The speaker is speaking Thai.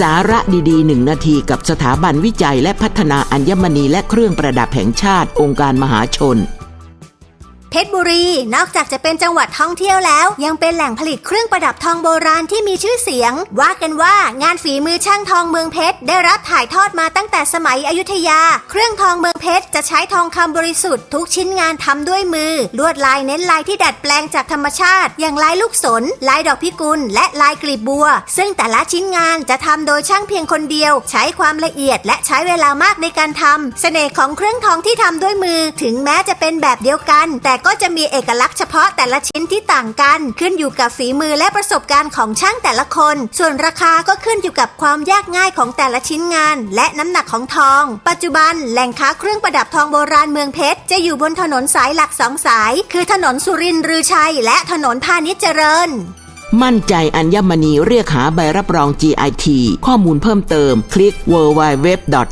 สาระดีๆหนึ่งนาทีกับสถาบันวิจัยและพัฒนาอัญมณีและเครื่องประดับแห่งชาติองค์การมหาชน เพชรบุรี นอกจากจะเป็นจังหวัดท่องเที่ยวแล้ว ยังเป็นแหล่งผลิตเครื่องประดับทองโบราณที่มีชื่อเสียง ว่ากันว่างานฝีมือช่างทองเมืองเพชรได้รับถ่ายทอดมาตั้งแต่สมัยอยุธยา เครื่องทองเมืองเพชรจะใช้ทองคำบริสุทธิ์ทุกชิ้นงานทำด้วยมือ ลวดลายเน้นลายที่ดัดแปลงจากธรรมชาติ อย่างลายลูกสน ลายดอกพิกุล และลายกลีบบัว ซึ่งแต่ละชิ้นงานจะทำโดยช่างเพียงคนเดียว ใช้ความละเอียดและใช้เวลามากในการทำเสน่ห์ของเครื่องทองที่ทำด้วยมือ ถึงแม้จะเป็นแบบเดียวกัน แต่ก็จะมีเอกลักษณ์เฉพาะแต่ละชิ้นที่ต่างกัน ขึ้นอยู่กับฝีมือและประสบการณ์ของช่างแต่ละคน ส่วนราคาก็ขึ้นอยู่กับความยากง่ายของแต่ละชิ้นงาน และน้ำหนักของทอง ปัจจุบันแหล่งค้าเครื่องประดับทองโบราณเมืองเพชรจะอยู่บนถนนสายหลักสองสาย คือถนนสุรินทร์รือชัย และถนนพาณิชย์เจริญมั่นใจอัญมณีเรียกหาใบรับรอง GIT ข้อมูลเพิ่มเติม คลิก www.git.or.th